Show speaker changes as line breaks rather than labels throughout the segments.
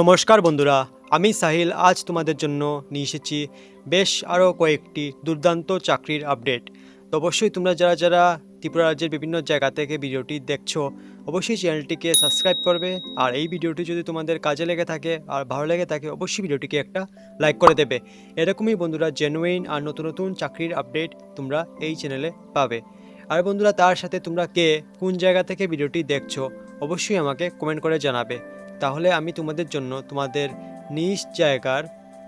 নমস্কার বন্ধুরা, আমি সাহিল। আজ তোমাদের জন্য নিয়ে এসেছি বেশ আরও কয়েকটি দুর্দান্ত চাকরির আপডেট। তো অবশ্যই তোমরা যারা যারা ত্রিপুরা রাজ্যের বিভিন্ন জায়গা থেকে ভিডিওটি দেখছ, অবশ্যই চ্যানেলটিকে সাবস্ক্রাইব করবে। আর এই ভিডিওটি যদি তোমাদের কাজে লেগে থাকে আর ভালো লেগে থাকে, অবশ্যই ভিডিওটিকে একটা লাইক করে দেবে। এরকমই বন্ধুরা জেনুইন আর নতুন নতুন চাকরির আপডেট তোমরা এই চ্যানেলে পাবে। আর বন্ধুরা, তার সাথে তোমরা কে, কোন জায়গা থেকে ভিডিওটি দেখছ, অবশ্যই আমাকে কমেন্ট করে জানাবে। তাহলে আমি তোমাদের জন্য তোমাদের নিজ জায়গার,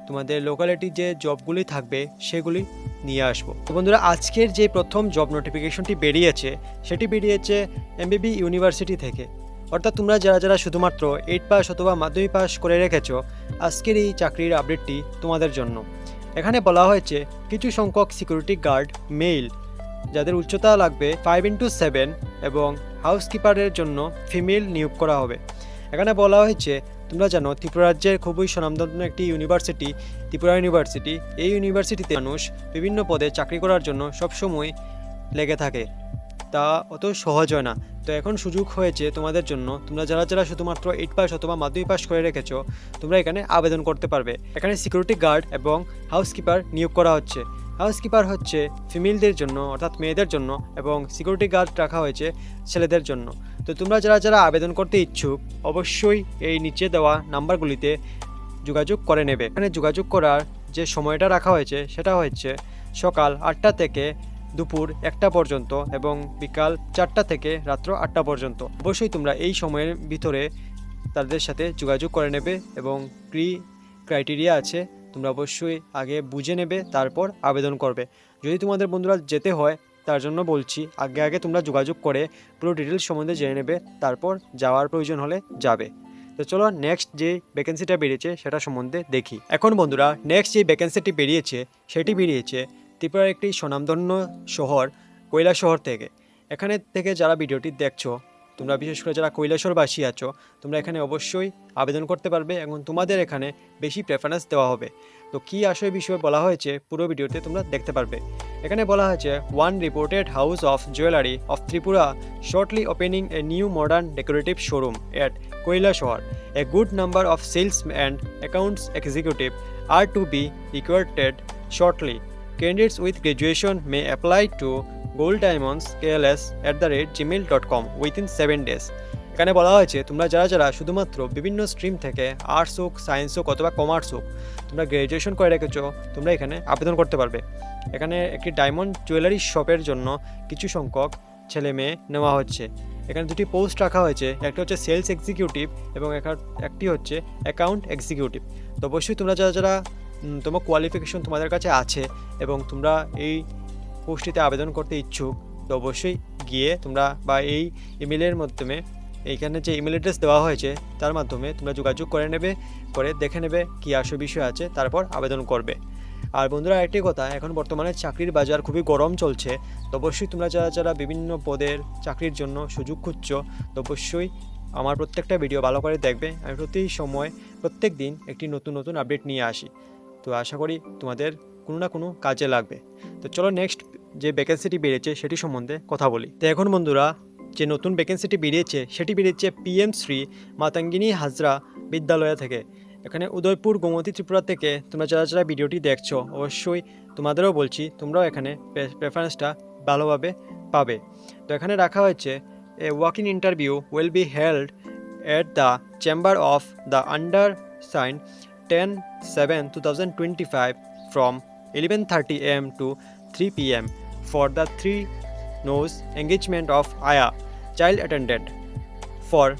তোমাদের লোকালিটির যে জবগুলি থাকবে সেগুলি নিয়ে আসব। তো বন্ধুরা, আজকের যে প্রথম জব নোটিফিকেশনটি বেরিয়েছে, সেটি বেরিয়েছে এমবিবি ইউনিভার্সিটি থেকে। অর্থাৎ তোমরা যারা যারা শুধুমাত্র এইট পাস অথবা মাধ্যমিক পাস করে রেখেছো, আজকের এই চাকরির আপডেটটি তোমাদের জন্য। এখানে বলা হয়েছে, কিছু সংখ্যক সিকিউরিটি গার্ড মেইল যাদের উচ্চতা লাগবে ফাইভ ইন্টু সেভেন এবং হাউসকিপারের জন্য ফিমেল নিয়োগ করা হবে। এখানে বলা হয়েছে, তোমরা জানো, ত্রিপুরা রাজ্যের খুবই স্বনামধন্য একটি ইউনিভার্সিটি ত্রিপুরা ইউনিভার্সিটি এই ইউনিভার্সিটিতে মানুষ বিভিন্ন পদে চাকরি করার জন্য সবসময় লেগে থাকে। তা অত সহজ হয় না। তো এখন সুযোগ হয়েছে তোমাদের জন্য, তোমরা যারা যারা শুধুমাত্র এইট পাস অথবা মাধ্যমিক পাস করে রেখেছো, তোমরা এখানে আবেদন করতে পারবে। এখানে সিকিউরিটি গার্ড এবং হাউসকিপার নিয়োগ করা হচ্ছে। হাউসকিপার হচ্ছে ফিমেলদের জন্য, অর্থাৎ মেয়েদের জন্য, এবং সিকিউরিটি গার্ড রাখা হয়েছে ছেলেদের জন্য। তো তোমরা যারা যারা আবেদন করতে ইচ্ছুক, অবশ্যই এই নিচে দেওয়া নাম্বারগুলিতে যোগাযোগ করে নেবে। এখানে যোগাযোগ করার যে সময়টা রাখা হয়েছে, সেটা হচ্ছে সকাল আটটা থেকে দুপুর একটা পর্যন্ত এবং বিকাল চারটা থেকে রাত্র আটটা পর্যন্ত। অবশ্যই তোমরা এই সময়ের ভিতরে তাদের সাথে যোগাযোগ করে নেবে এবং প্রি ক্রাইটেরিয়া আছে, তোমরা অবশ্যই আগে বুঝে নেবে, তারপর আবেদন করবে। যদি তোমাদের বন্ধুরা যেতে হয় তার জন্য বলছি, আগে আগে তোমরা যোগাযোগ করে পুরো ডিটেলস সম্বন্ধে জেনে নেবে, তারপর যাওয়ার প্রয়োজন হলে যাবে। তো চলো নেক্সট যে ভ্যাকেন্সিটা বেরিয়েছে সেটা সম্বন্ধে দেখি। এখন বন্ধুরা নেক্সট যে ভ্যাকেন্সিটি বেরিয়েছে সেটি বেরিয়েছে ত্রিপুরার একটি স্বনামধন্য শহর, কৈলা শহর থেকে। এখানে থেকে যারা ভিডিওটি দেখছ, তোমরা বিশেষ করে যারা কৈলাসরবাসী আছো, তোমরা এখানে অবশ্যই আবেদন করতে পারবে এবং তোমাদের এখানে বেশি প্রেফারেন্স দেওয়া হবে। তো কী আসল বিষয়ে বলা হয়েছে, পুরো ভিডিওতে তোমরা দেখতে পারবে। এখানে বলা হয়েছে one reputed house of jewellery of Tripura shortly opening a new modern decorative showroom at Kailashahar a good number of sales and accounts executive are to be recruited shortly candidates with graduation may apply to gold diamonds kls at the dot com within seven days. এখানে বলা হয়েছে, তোমরা যারা যারা শুধুমাত্র বিভিন্ন stream থেকে arts হোক সায়েন্স হোক অথবা কমার্স হোক, তোমরা গ্র্যাজুয়েশন করে রেখেছো, তোমরা এখানে আবেদন করতে পারবে। এখানে একটি ডায়মন্ড জুয়েলারি শপের জন্য কিছু সংখ্যক ছেলে মেয়ে নেওয়া হচ্ছে। এখানে দুটি পোস্ট রাখা হয়েছে, একটা হচ্ছে সেলস এক্সিকিউটিভ এবং একটা- হচ্ছে অ্যাকাউন্ট এক্সিকিউটিভ তো অবশ্যই তোমরা যারা যারা তোমার কোয়ালিফিকেশন তোমাদের কাছে আছে এবং তোমরা এই পোস্টটিতে আবেদন করতে ইচ্ছুক, তো অবশ্যই গিয়ে তোমরা বা এই ইমেলের মাধ্যমে এইখানে যে ইমেল অ্যাড্রেস দেওয়া হয়েছে, তার মাধ্যমে তোমরা যোগাযোগ করে নেবে, করে দেখে নেবে কী আসল বিষয় আছে, তারপর আবেদন করবে। আর বন্ধুরা একটি কথা, এখন বর্তমানে চাকরির বাজার খুবই গরম চলছে, তো অবশ্যই তোমরা যারা যারা বিভিন্ন পদের চাকরির জন্য সুযোগ খুঁজছো, তো অবশ্যই আমার প্রত্যেকটা ভিডিও ভালো করে দেখবে। আমি প্রতি সময়, প্রত্যেক দিন একটি নতুন নতুন আপডেট নিয়ে আসি। তো আশা করি তোমাদের কোনো না কোনো কাজে লাগবে। তো চলো নেক্সট যে ভ্যাকেন্সিটি বেড়েছে, সেটি সম্বন্ধে কথা বলি। তো এখন বন্ধুরা যে নতুন ভ্যাকেন্সিটি বেরিয়েছে, সেটি বেরিয়েছে পিএম শ্রী মাতাঙ্গিনী হাজরা বিদ্যালয় থেকে। এখানে উদয়পুর, গোমতী, ত্রিপুরা থেকে তোমরা যারা যারা ভিডিওটি দেখছ, অবশ্যই তোমাদেরও বলছি, তোমরাও এখানে প্রেফারেন্সটা ভালোভাবে পাবে। তো এখানে রাখা হয়েছে a walk-in interview will be held at the chamber of the undersigned 10 7 2025 from 11:30 am to 3 pm for the three nose engagement of aya child attendant for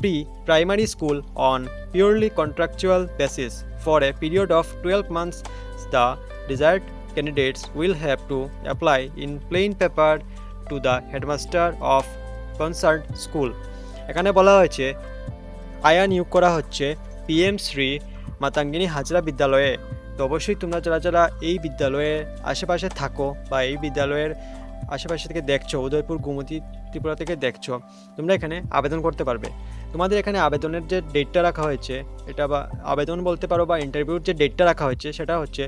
pre-primary school on purely contractual basis for a period of 12 months the desired candidates will have to apply in plain paper to the headmaster of concerned school এখানে বলা হয়েছে আয়া নিয়োগ করা হচ্ছে PM Shri মাতাঙ্গিনী Hazra বিদ্যালয়ে তো অবশ্যই তোমরা যারা যারা এই বিদ্যালয়ের আশেপাশে থাকো বা এই বিদ্যালয়ের আশেপাশে থেকে দেখছ, উদয়পুর, গোমতী, ত্রিপুরা থেকে দেখছ, তোমরা এখানে আবেদন করতে পারবে। তোমাদের এখানে আবেদনের যে ডেটটা রাখা হয়েছে, এটা বা আবেদন বলতে পারো বা ইন্টারভিউর যে ডেটটা রাখা হয়েছে, সেটা হচ্ছে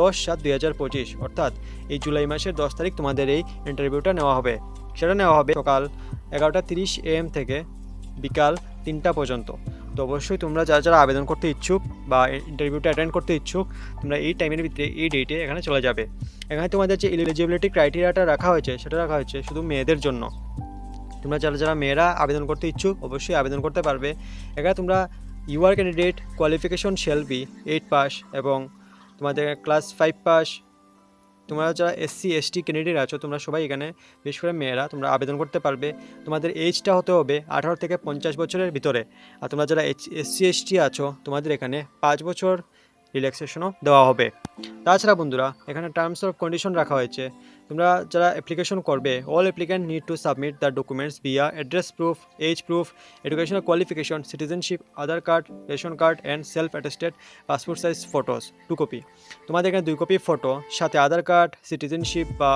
দশ সাত দুই হাজার পঁচিশ, অর্থাৎ এই জুলাই মাসের দশ তারিখ তোমাদের এই ইন্টারভিউটা নেওয়া হবে। সেটা নেওয়া হবে সকাল এগারোটা তিরিশ এম থেকে বিকাল তিনটা পর্যন্ত। তো অবশ্যই তোমরা যারা যারা আবেদন করতে ইচ্ছুক বা ইন্টারভিউটা অ্যাটেন্ড করতে ইচ্ছুক, তোমরা এই টাইমের ভিতরে, এই ডেটে এখানে চলে যাবে। এখানে তোমাদের যে এলিজিবিলিটি ক্রাইটেরিয়াটা রাখা হয়েছে, সেটা রাখা হয়েছে শুধু মেয়েদের জন্য। তোমরা যারা যারা মেয়েরা আবেদন করতে ইচ্ছুক, অবশ্যই আবেদন করতে পারবে। এখানে তোমরা UR candidate qualification shall be eight pass এবং তোমাদের ক্লাস ফাইভ পাস তোমরা যারা এসসি এসটি ক্যান্ডিডেট আছো, তোমরা সবাই এখানে, বিশেষ করে মেয়েরা, তোমরা আবেদন করতে পারবে। তোমাদের এজটা হতে হবে আঠারো থেকে পঞ্চাশ বছরের ভিতরে। আর তোমরা যারা এসসি এসটি আছো, তোমাদের এখানে পাঁচ বছর রিল্যাক্সেশনও দেওয়া হবে। তাছাড়া বন্ধুরা, এখানে টার্মস অফ কন্ডিশন রাখা হয়েছে। তোমরা যারা অ্যাপ্লিকেশন করবে all applicant need to submit the documents via address proof age proof educational qualification citizenship Aadhaar card ration card and self attested passport size photos two copy তোমাদের এখানে দুই copy photo সাথে Aadhaar card citizenship বা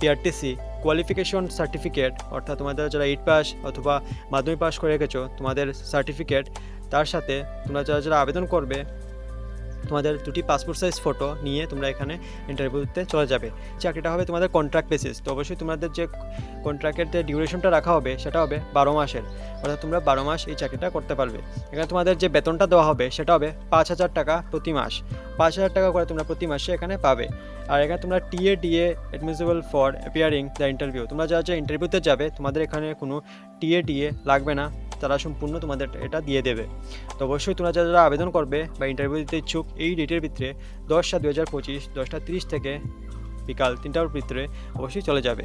PRTC qualification certificate অর্থাৎ তোমাদের যারা eight pass অথবা মাধ্যমিক পাস করে রেখেছো তোমাদের সার্টিফিকেট তার সাথে তোমরা যারা যারা আবেদন করবে তোমাদের দুটি পাসপোর্ট সাইজ ফটো নিয়ে তোমরা এখানে ইন্টারভিউতে চলে যাবে। চাকরিটা হবে তোমাদের কন্ট্রাক্ট বেসিস তো অবশ্যই তোমাদের যে কন্ট্রাক্টের যে ডিউরেশনটা রাখা হবে, সেটা হবে বারো মাসের। অর্থাৎ তোমরা বারো মাস এই চাকরিটা করতে পারবে। এখানে তোমাদের যে বেতনটা দেওয়া হবে, সেটা হবে পাঁচ হাজার টাকা প্রতি মাস। পাঁচ হাজার টাকা করে তোমরা প্রতি মাসে এখানে পাবে। আর এখানে তোমরা TA DA admissible for appearing the interview তোমরা যারা যারা ইন্টারভিউতে যাবে, তোমাদের এখানে কোনো টিএ ডিএ লাগবে না। তারা সম্পূর্ণ তোমাদের এটা দিয়ে দেবে। তো অবশ্যই তোমরা যারা যারা আবেদন করবে বা ইন্টারভিউ দিতে ইচ্ছুক, এই ডেটের ভিতরে দশটা দু হাজার পঁচিশ, দশটা তিরিশ থেকে বিকাল তিনটার ভিতরে অবশ্যই চলে যাবে।